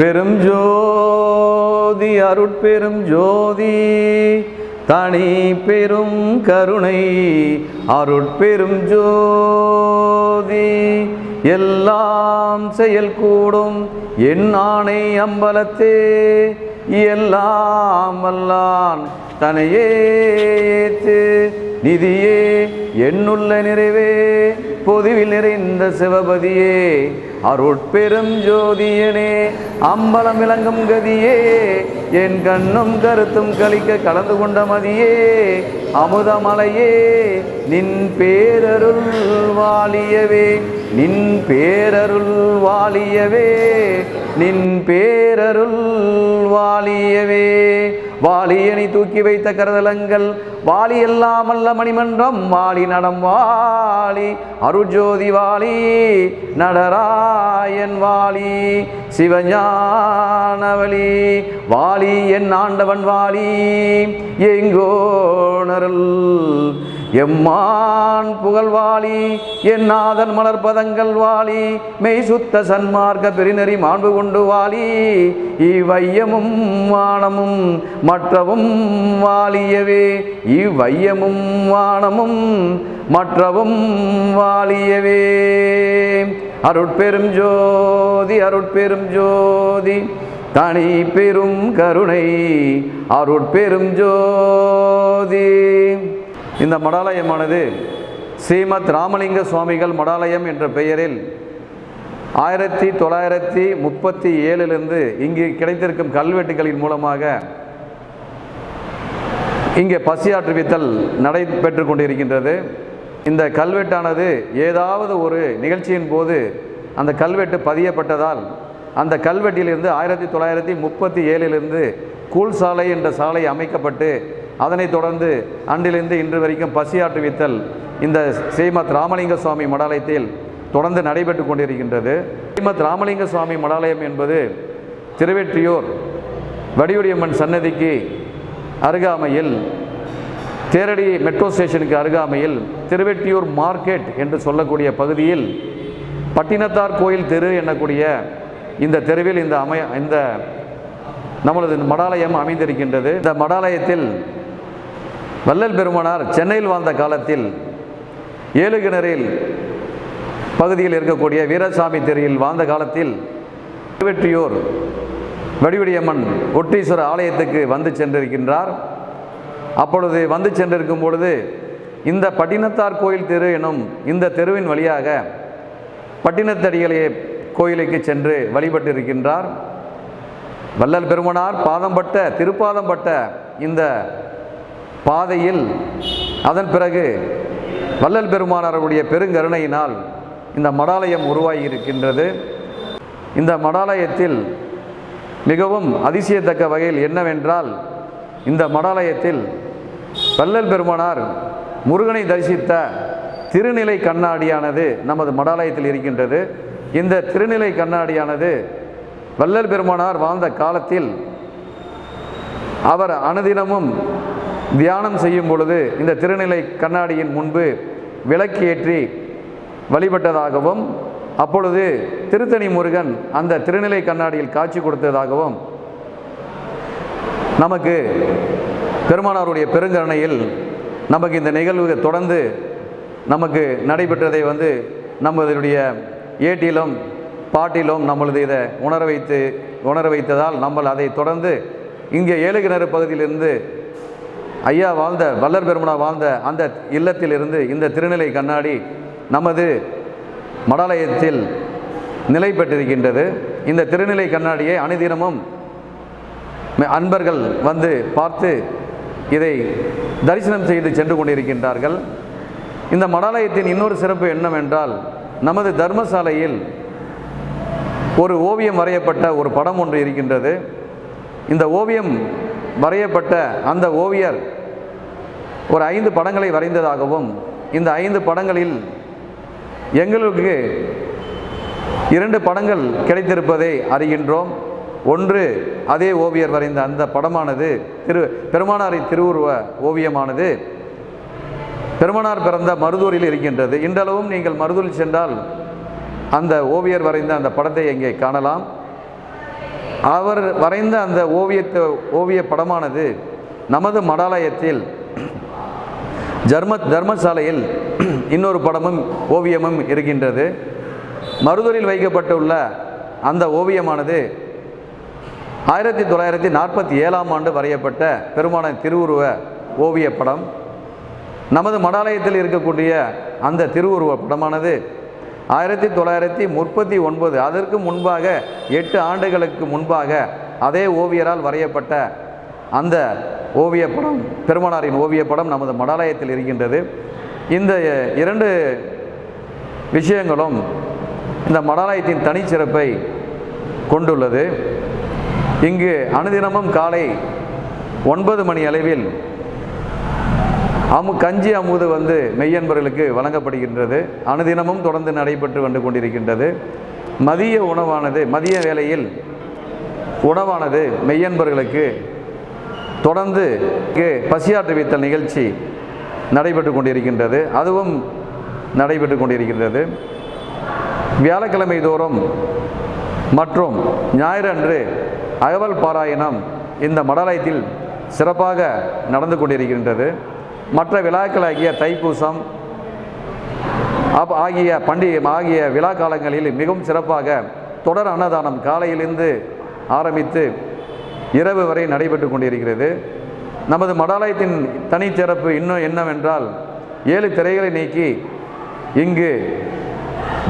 பெரும் ஜோதி அருட்பெரும் ஜோதி தனி பெரும் கருணை அருட்பெரும் ஜோதி. எல்லாம் செயல் கூடும் என் ஆணை அம்பலத்தே எல்லாம் வல்லான் தனையே ஏத்து நிதியே என்னுள்ள நிறைவே. பொதுவில் நிறைந்த சிவபதியே அருட்பெரும் ஜோதியனே அம்பலம் விளங்கும் கதியே என் கண்ணும் கருத்தும் கழிக்க கலந்து கொண்ட மதியே. அமுதமலையே நின் பேரருள் வாழியவே நின் பேரருள் வாழியவே நின் பேரருள் வாழியவே வாலியனை தூக்கி வைத்த கருதலங்கள் வாலி எல்லாம் அல்ல மணிமன்றம் வாலி நடம் வாலி அருஜோதி வாலி நடராயன் வாலி சிவஞானவலி வாலி என் ஆண்டவன் வாலி எங்கோணருள் எம்மான் புகழ்வாளி என் நாதன் மலர்பதங்கள் வாளி மெய் சுத்த சன்மார்க்க பெருநெறி மாண்பு கொண்டு வாளி. இவ்வையமும் வானமும் மற்றவும் வாழியவே இவ்வையமும் வானமும் மற்றவும் வாழியவே அருட்பெரும் ஜோதி அருட்பெரும் ஜோதி தனி பெரும் கருணை அருட்பெரும் ஜோதி. இந்த மடாலயமானது ஸ்ரீமத் ராமலிங்க சுவாமிகள் மடாலயம் என்ற பெயரில் ஆயிரத்தி தொள்ளாயிரத்தி முப்பத்தி ஏழிலிருந்து இங்கு கிடைத்திருக்கும் கல்வெட்டுகளின் மூலமாக இங்கே பசியாற்றுவித்தல் நடைபெற்று கொண்டிருக்கின்றது. இந்த கல்வெட்டானது ஏதாவது ஒரு நிகழ்ச்சியின் போது அந்த கல்வெட்டு பதியப்பட்டதால் அந்த கல்வெட்டிலிருந்து ஆயிரத்தி தொள்ளாயிரத்தி முப்பத்தி ஏழிலிருந்து கூழ் சாலை என்ற சாலை அமைக்கப்பட்டு அதனைத் தொடர்ந்து அன்றிலிருந்து இன்று வரைக்கும் பசியாற்றுவித்தல் இந்த ஸ்ரீமத் ராமலிங்க சுவாமி மடாலயத்தில் தொடர்ந்து நடைபெற்று கொண்டிருக்கின்றது. ஸ்ரீமத் ராமலிங்க சுவாமி மடாலயம் என்பது திருவெற்றியூர் வடிவடியம்மன் சன்னதிக்கு அருகாமையில் தேரடி மெட்ரோ ஸ்டேஷனுக்கு அருகாமையில் திருவெட்டியூர் மார்க்கெட் என்று சொல்லக்கூடிய பகுதியில் பட்டினத்தார் கோயில் தெரு என்னக்கூடிய இந்த தெருவில் இந்த அமைய இந்த நம்மளது மடாலயம் அமைந்திருக்கின்றது. இந்த மடாலயத்தில் வள்ளல் பெருமானார் சென்னையில் வாழ்ந்த காலத்தில் ஏழுகிணறில் பகுதியில் இருக்கக்கூடிய வீரசாமி தெருவில் வாழ்ந்த காலத்தில் திருவெற்றியூர் வடிவடியம்மன் ஒட்டீஸ்வர ஆலயத்துக்கு வந்து சென்றிருக்கின்றார். அப்பொழுது வந்து சென்றிருக்கும் பொழுது இந்த பட்டினத்தார் கோயில் தெரு எனும் இந்த தெருவின் வழியாக பட்டினத்தடிகளே கோயிலுக்கு சென்று வழிபட்டிருக்கின்றார். வள்ளல் பெருமனார் பாதம்பட்ட திருப்பாதம்பட்ட இந்த பாதையில் அதன் பிறகு வள்ளல் பெருமானாருடைய பெருங்கருணையினால் இந்த மடாலயம் உருவாகி இருக்கின்றது இந்த மடாலயத்தில் மிகவும் அதிசயத்தக்க வகையில் என்னவென்றால் இந்த மடாலயத்தில் வள்ளல் பெருமானார் முருகனை தரிசித்த திருநிலை கண்ணாடியானது நமது மடாலயத்தில் இருக்கின்றது. இந்த திருநிலை கண்ணாடியானது வள்ளல் பெருமானார் வாழ்ந்த காலத்தில் அவர் அனுதினமும் தியானம் செய்யும் பொழுது இந்த திருநிலை கண்ணாடியின் முன்பு விளக்கு ஏற்றி வழிபட்டதாகவும் அப்பொழுது திருத்தணி முருகன் அந்த திருநிலை கண்ணாடியில் காட்சி கொடுத்ததாகவும் நமக்கு பெருமானாருடைய பெருங்கருணையில் நமக்கு இந்த நிகழ்வு தொடர்ந்து நமக்கு நடைபெற்றதை வந்து நம்மளுடைய ஏட்டிலும் பாட்டிலும் நம்மளது இதை உணர வைத்து உணர வைத்ததால் நம்ம அதை தொடர்ந்து இங்கே ஏழுகிணறு பகுதியிலிருந்து ஐயா வாழ்ந்த வல்லர் பெருமனா வாழ்ந்த அந்த இல்லத்திலிருந்து இந்த திருநிலை கண்ணாடி நமது மடாலயத்தில் நிலை பெற்றிருக்கின்றது. இந்த திருநிலை கண்ணாடியை அனுதினமும் அன்பர்கள் வந்து பார்த்து இதை தரிசனம் செய்து சென்று கொண்டிருக்கின்றார்கள். இந்த மடாலயத்தின் இன்னொரு சிறப்பு என்னவென்றால் நமது தர்மசாலையில் ஒரு ஓவியம் வரையப்பட்ட ஒரு படம் ஒன்று இருக்கின்றது. இந்த ஓவியம் வரையப்பட்ட அந்த ஓவியர் ஒரு ஐந்து படங்களை வரைந்ததாகவும் இந்த ஐந்து படங்களில் எங்களுக்கு இரண்டு படங்கள் கிடைத்திருப்பதை அறிகின்றோம். ஒன்று அதே ஓவியர் வரைந்த அந்த படமானது திரு பெருமானாரின் திருவுருவ ஓவியமானது. பெருமானார் பிறந்த மருதூரில் இருக்கின்றது. இன்றளவும் நீங்கள் மருதூரில் சென்றால் அந்த ஓவியர் வரைந்த அந்த படத்தை இங்கே காணலாம்? அவர் வரைந்த அந்த ஓவியத்தை ஓவிய படமானது நமது மடாலயத்தில் ஜர்ம தர்மசாலையில் இன்னொரு படமும் ஓவியமும் இருக்கின்றது. மருதூரில் வைக்கப்பட்டுள்ள அந்த ஓவியமானது ஆயிரத்தி தொள்ளாயிரத்தி நாற்பத்தி ஏழாம் ஆண்டு வரையப்பட்ட பெருமான திருவுருவ ஓவிய படம். நமது மடாலயத்தில் இருக்கக்கூடிய அந்த திருவுருவ படமானது ஆயிரத்தி தொள்ளாயிரத்தி முப்பத்தி ஒன்பது அதற்கு முன்பாக எட்டு ஆண்டுகளுக்கு முன்பாக அதே ஓவியரால் வரையப்பட்ட அந்த ஓவிய படம் பெருமானாரின் ஓவிய படம் நமது மடாலயத்தில் இருக்கின்றது. இந்த இரண்டு விஷயங்களும் இந்த மடாலயத்தின் தனிச்சிறப்பை கொண்டுள்ளது. இங்கு அனுதினமும் காலை ஒன்பது மணி அளவில் அமு கஞ்சி அமுது வந்து மெய்யன்பர்களுக்கு வழங்கப்படுகின்றது. அனுதினமும் தொடர்ந்து நடைபெற்று வந்து கொண்டிருக்கின்றது. மதிய உணவானது மதிய வேளையில் உணவானது மெய்யன்பர்களுக்கு தொடர்ந்து இங்கு பசியாற்றுவித்தல் நிகழ்ச்சி நடைபெற்று கொண்டிருக்கின்றது. அதுவும் நடைபெற்று கொண்டிருக்கின்றது. வியாழக்கிழமை தோறும் மற்றும் ஞாயிறன்று அகவல் பாராயணம் இந்த மடாலயத்தில் சிறப்பாக நடந்து கொண்டிருக்கின்றது. மற்ற விழாக்களாகிய தைப்பூசம் அப் ஆகிய பண்டிகை ஆகிய விழா காலங்களில் மிகவும் சிறப்பாக தொடர் அன்னதானம் காலையிலிருந்து ஆரம்பித்து இரவு வரை நடைபெற்று கொண்டிருக்கிறது. நமது மடாலயத்தின் தனிச்சிறப்பு இன்னும் என்னவென்றால் ஏழு திரைகளை நீக்கி இங்கு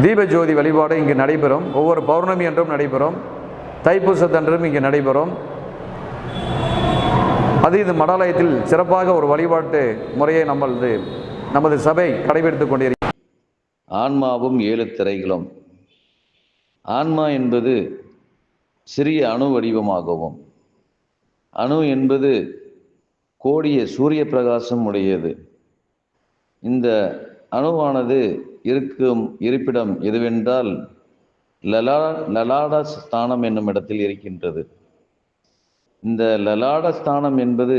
தீபஜோதி வழிபாடு இங்கு நடைபெறும். ஒவ்வொரு பௌர்ணமி என்றும் நடைபெறும். தைப்பூசத்தன்றும் இங்கு நடைபெறும். அது இது மடாலயத்தில் சிறப்பாக ஒரு வழிபாட்டு முறையை நம்மளது நமது சபை கடைபிடித்துக் கொண்டிருக்கிறது. ஆன்மாவும் ஏழு திரைகளும். ஆன்மா என்பது சிறிய அணு வடிவமாகவும் அணு என்பது கோடிய சூரிய பிரகாசம் உடையது. இந்த அணுவானது இருக்கும் இருப்பிடம் எதுவென்றால் லலா லலாட ஸ்தானம் என்னும் இடத்தில் இருக்கின்றது. இந்த லலாட ஸ்தானம் என்பது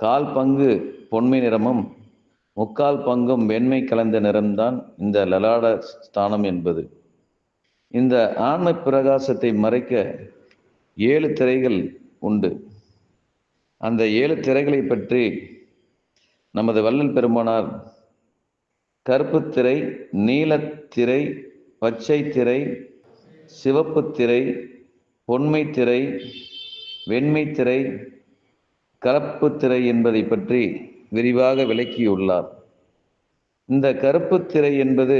கால் பங்கு பொன்மை நிறமும் முக்கால் பங்கும் வெண்மை கலந்த நிறம்தான் இந்த லலாட ஸ்தானம் என்பது. இந்த ஆன்ம பிரகாசத்தை மறைக்க ஏழு திரைகள் உண்டு. அந்த ஏழு திரைகளை பற்றி நமது வள்ளல் பெருமானார் கருப்பு திரை நீலத்திரை பச்சை திரை சிவப்பு திரை பொன்மை திரை வெண்மை திரை கலப்பு திரை என்பதை பற்றி விரிவாக விளக்கியுள்ளார். இந்த கருப்பு திரை என்பது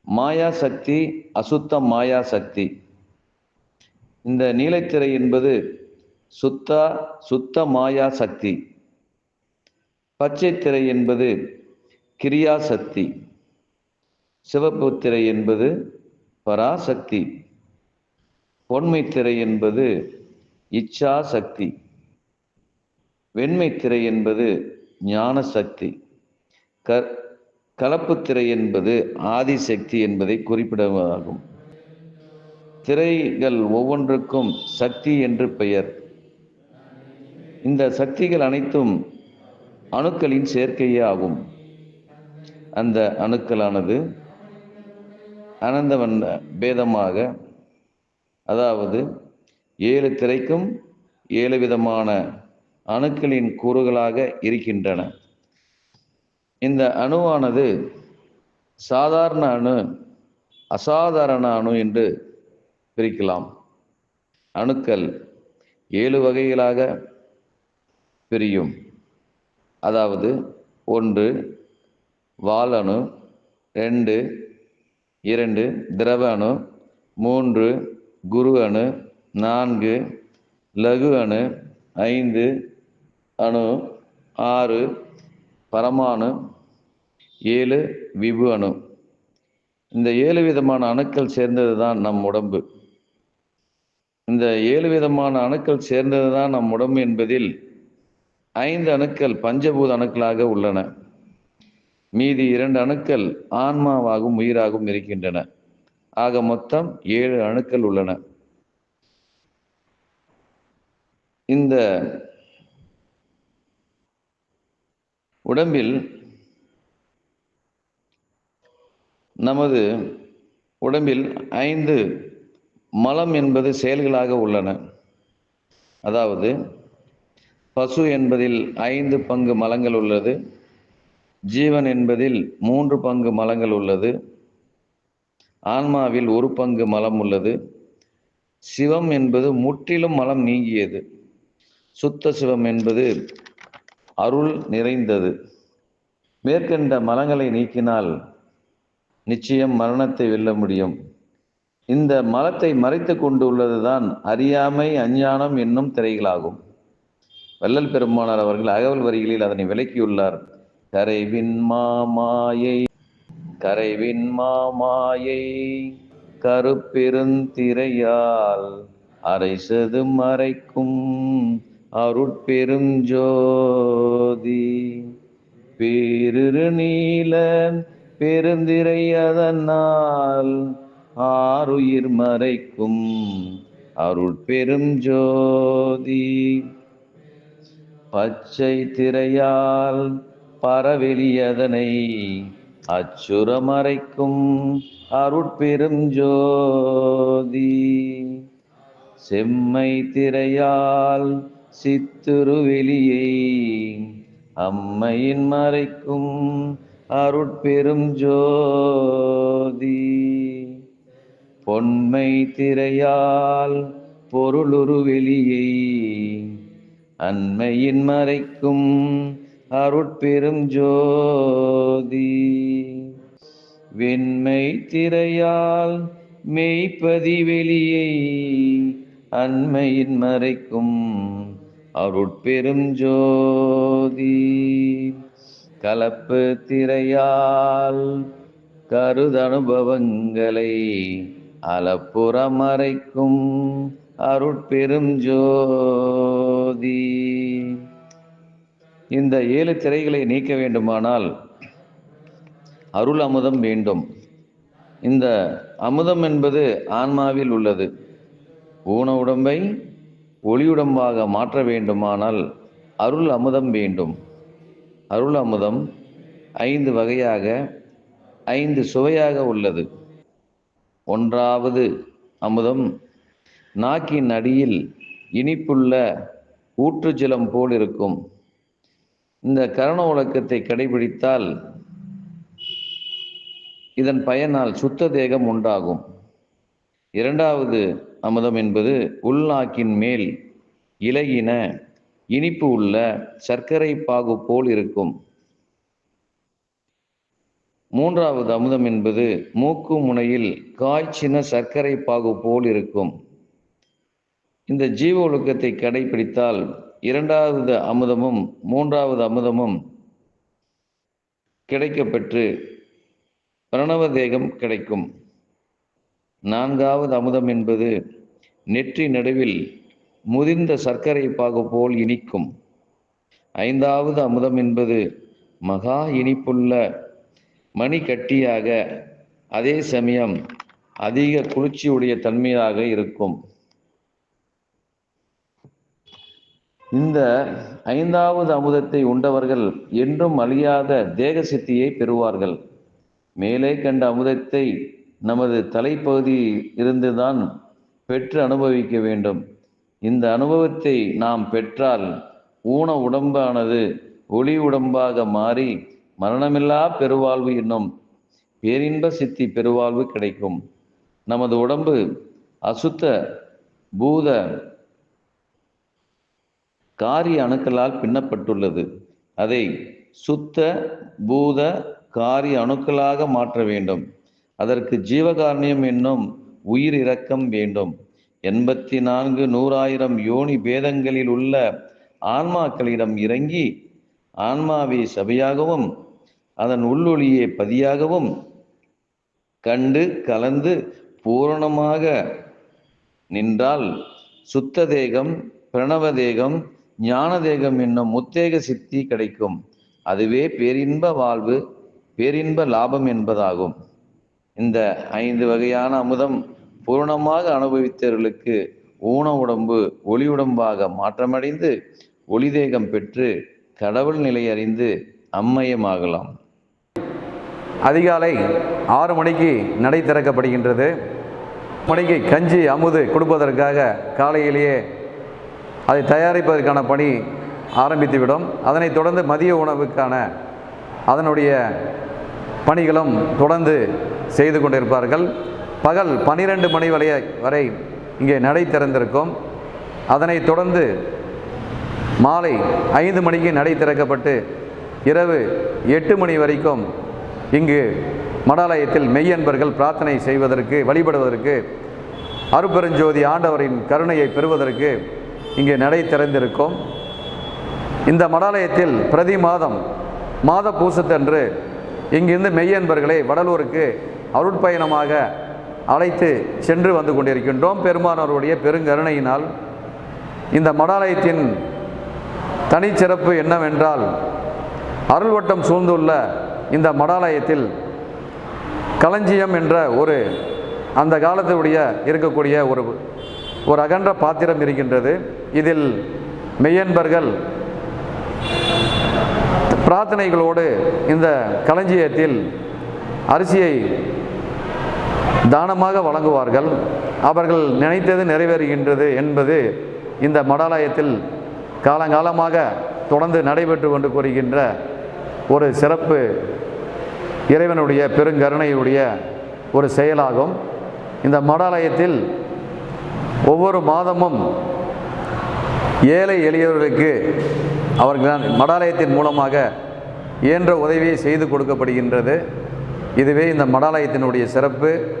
மாயா சக்தி அசுத்த மாயா சக்தி. இந்த நீலத்திரை என்பது சுத்தா சுத்த மாயா சக்தி. பச்சை திரை என்பது கிரியா சக்தி. சிவப்பு திரை என்பது பராசக்தி. பொன்மை திரை என்பது இச்சா சக்தி வெண்மை திரை என்பது ஞான சக்தி க கலப்பு திரை என்பது ஆதிசக்தி என்பதை குறிப்பிடுவதாகும் திரைகள் ஒவ்வொன்றுக்கும் சக்தி என்று பெயர். இந்த சக்திகள் அனைத்தும் அணுக்களின் சேர்க்கையே ஆகும். அந்த அணுக்களானது அனந்தவன் பேதமாக அதாவது ஏழு திரைக்கும் ஏழு விதமான அணுக்களின் கூறுகளாக இருக்கின்றன. இந்த அணுவானது சாதாரண அணு அசாதாரண அணு என்று பிரிக்கலாம். அணுக்கள் ஏழு வகைகளாக பிரியும். அதாவது ஒன்று வால் அணு ரெண்டு இரண்டு திரவ அணு மூன்று குரு அணு நான்கு லகு அணு ஐந்து அணு ஆறு பரமாணு ஏழு விபு அணு. இந்த ஏழு விதமான அணுக்கள் சேர்ந்தது தான் நம் உடம்பு. இந்த ஏழு விதமான அணுக்கள் சேர்ந்தது தான் நம் உடம்பு என்பதில் ஐந்து அணுக்கள் பஞ்சபூத அணுக்களாக உள்ளன. மீதி இரண்டு அணுக்கள் ஆன்மாவாகவும் உயிராகவும் இருக்கின்றன. ஆக மொத்தம் ஏழு அணுக்கள் உள்ளன. இந்த உடம்பில் நமது உடம்பில் ஐந்து மலம் என்பது செயல்களாக உள்ளன. அதாவது பசு என்பதில் ஐந்து பங்கு மலங்கள் உள்ளது ஜீவன் என்பதில் மூன்று பங்கு மலங்கள் உள்ளது ஆன்மாவில் ஒரு பங்கு மலம் உள்ளது சிவம் என்பது முற்றிலும் மலம் நீங்கியது. சுத்த சிவம் என்பது அருள் நிறைந்தது. மேற்கண்ட மலங்களை நீக்கினால் நிச்சயம் மரணத்தை வெல்ல முடியும். இந்த மலத்தை மறைத்து கொண்டு உள்ளதுதான் அறியாமை அஞ்ஞானம் என்னும் திரைகளாகும். வள்ளல் பெருமானார் அவர்கள் அகவல் வரிகளில் அதனை விளக்கியுள்ளார். கரைவின் மாமாயை கரைவின் மாமாயை கருப்பெருந்திரையால் அரைசது மறைக்கும் அருட்பெருஞ்சோதி. பேரிரு நீல பெருந்திரை அதனால் ஆறுயிர் மறைக்கும் அருட்பெரும் ஜோதி பச்சை திரையால் பரவெளியதனை அச்சுரமறைக்கும் அருட்பெரும் ஜோதி செம்மை திரையால் சித்துருவெளியை அம்மையின் மறைக்கும் அருட்பெரும் ஜோதி. பொன்மை திரையால் பொருளுருவெளியை அன்மையின் மறைக்கும் அருட்பெரும் ஜோதி. வெண்மை திரையால் மெய்ப்பதி வெளியை. அன்மையின் மறைக்கும் அருட்பெரும் ஜோதி கலப்பு திரையால் கருதனுபவங்களை அலப்புறம் மறைக்கும் அருட்பெரும் ஜோதி இந்த ஏழு திரைகளை நீக்க வேண்டுமானால் அருள் அமுதம் வேண்டும். இந்த அமுதம் என்பது ஆன்மாவில் உள்ளது. ஊன உடம்பை ஒளியுடம்பாக மாற்ற வேண்டுமானால் அருள் அமுதம் வேண்டும். அருள் அமுதம் ஐந்து வகையாக ஐந்து சுவையாக உள்ளது. ஒன்றாவது அமுதம் நாக்கின் அடியில் இனிப்புள்ள ஊற்றுஜலம் போல் இருக்கும் இந்த கரண ஒழுக்கத்தை கடைபிடித்தால் இதன் பயனால் சுத்த தேகம் உண்டாகும். இரண்டாவது அமுதம் என்பது உள்நாக்கின் மேல் இலையின இனிப்பு உள்ள சர்க்கரை பாகு போல் இருக்கும். மூன்றாவது அமுதம் என்பது மூக்கு முனையில் காய்ச்சின சர்க்கரை பாகு போல் இருக்கும். இந்த ஜீவ ஒழுக்கத்தை கடைபிடித்தால் இரண்டாவது அமுதமும் மூன்றாவது அமுதமும் கிடைக்கப்பெற்று பிரணவ தேகம் கிடைக்கும். நான்காவது அமுதம் என்பது நெற்றி நடுவில் முதிர்ந்த சர்க்கரை பாகு போல் இனிக்கும். ஐந்தாவது அமுதம் என்பது மகா இனிப்புள்ள மணி கட்டியாக அதே சமயம் அதிக குளிர்ச்சியுடைய தன்மையாக இருக்கும். இந்த ஐந்தாவது அமுதத்தை உண்டவர்கள் என்றும் அழியாத தேக சித்தியை பெறுவார்கள். மேலே கண்ட அமுதத்தை நமது தலைப்பகுதி இருந்துதான் பெற்று அனுபவிக்க வேண்டும். இந்த அனுபவத்தை நாம் பெற்றால் ஊன உடம்பானது ஒளி உடம்பாக மாறி மரணமில்லா பெருவாழ்வு என்னும் பேரின்ப சித்தி பெருவாழ்வு கிடைக்கும். நமது உடம்பு அசுத்த பூத காரிய அணுக்களால் பின்னப்பட்டுள்ளது. அதை சுத்த பூத காரிய அணுக்களாக மாற்ற வேண்டும். அதற்கு ஜீவகாரணியம் என்னும் உயிர் இரக்கம் வேண்டும். எண்பத்தி நான்கு நூறாயிரம் யோனி பேதங்களில் உள்ள ஆன்மாக்களிடம் இறங்கி ஆன்மாவை சபையாகவும் அதன் உள்ளொளியை பதியாகவும் கண்டு கலந்து பூரணமாக நின்றால் சுத்த தேகம் பிரணவ தேகம் ஞான தேகம் என்னும் முத்தேக சித்தி கிடைக்கும். அதுவே பேரின்ப வாழ்வு பேரின்ப லாபம் என்பதாகும். இந்த ஐந்து வகையான அமுதம் பூரணமாக அனுபவித்தவர்களுக்கு ஊன உடம்பு ஒளி உடம்பாக மாற்றமடைந்து ஒளி தேகம் பெற்று கடவுள் நிலை அறிந்து அம்மயமாகலாம். அதிகாலை ஆறு மணிக்கு நடை திறக்கப்படுகின்றது. மணிக்கு கஞ்சி அமுது கொடுப்பதற்காக காலையிலேயே அதை தயாரிப்பதற்கான பணி ஆரம்பித்துவிடும். அதனைத் தொடர்ந்து மதிய உணவுக்கான அதனுடைய பணிகளும் தொடர்ந்து செய்து கொண்டிருப்பார்கள். பகல் பனிரெண்டு மணி வரைய வரை இங்கே நடை திறந்திருக்கும். அதனைத் தொடர்ந்து மாலை ஐந்து மணிக்கு நடை திறக்கப்பட்டு இரவு எட்டு மணி வரைக்கும் இங்கு மடாலயத்தில் மெய்யன்பர்கள் பிரார்த்தனை செய்வதற்கு வழிபடுவதற்கு அருப்பெருஞ்சோதி ஆண்டவரின் கருணையை பெறுவதற்கு இங்கே நடை திறந்திருக்கும். இந்த மடாலயத்தில் பிரதி மாதம் மாத பூசத்தன்று இங்கிருந்து மெய்யன்பர்களை வடலூருக்கு அருட்பயணமாக அழைத்து சென்று வந்து கொண்டிருக்கின்றோம். பெருமானவருடைய பெருங்கருணையினால் இந்த மடாலயத்தின் தனிச்சிறப்பு என்னவென்றால் அருள்வட்டம் சூழ்ந்துள்ள இந்த மடாலயத்தில் களஞ்சியம் என்ற ஒரு அந்த காலத்துடைய இருக்கக்கூடிய ஒரு ஒரு அகன்ற பாத்திரம் இருக்கின்றது. இதில் மெய்யன்பர்கள் பிரார்த்தனைகளோடு இந்த களஞ்சியத்தில் அரிசியை தானமாக வழங்குவார்கள். அவர்கள் நினைத்தது நிறைவேறுகின்றது என்பது இந்த மடாலயத்தில் காலங்காலமாக தொடர்ந்து நடைபெற்று கொண்டு கூறுகின்ற ஒரு சிறப்பு இறைவனுடைய பெருங்கருணையுடைய ஒரு செயலாகும். இந்த மடாலயத்தில் ஒவ்வொரு மாதமும் ஏழை எளியவர்களுக்கு அவர்கள் மடாலயத்தின் மூலமாக இயன்ற உதவியை செய்து கொடுக்கப்படுகின்றது. இதுவே இந்த மடாலயத்தினுடைய சிறப்பு.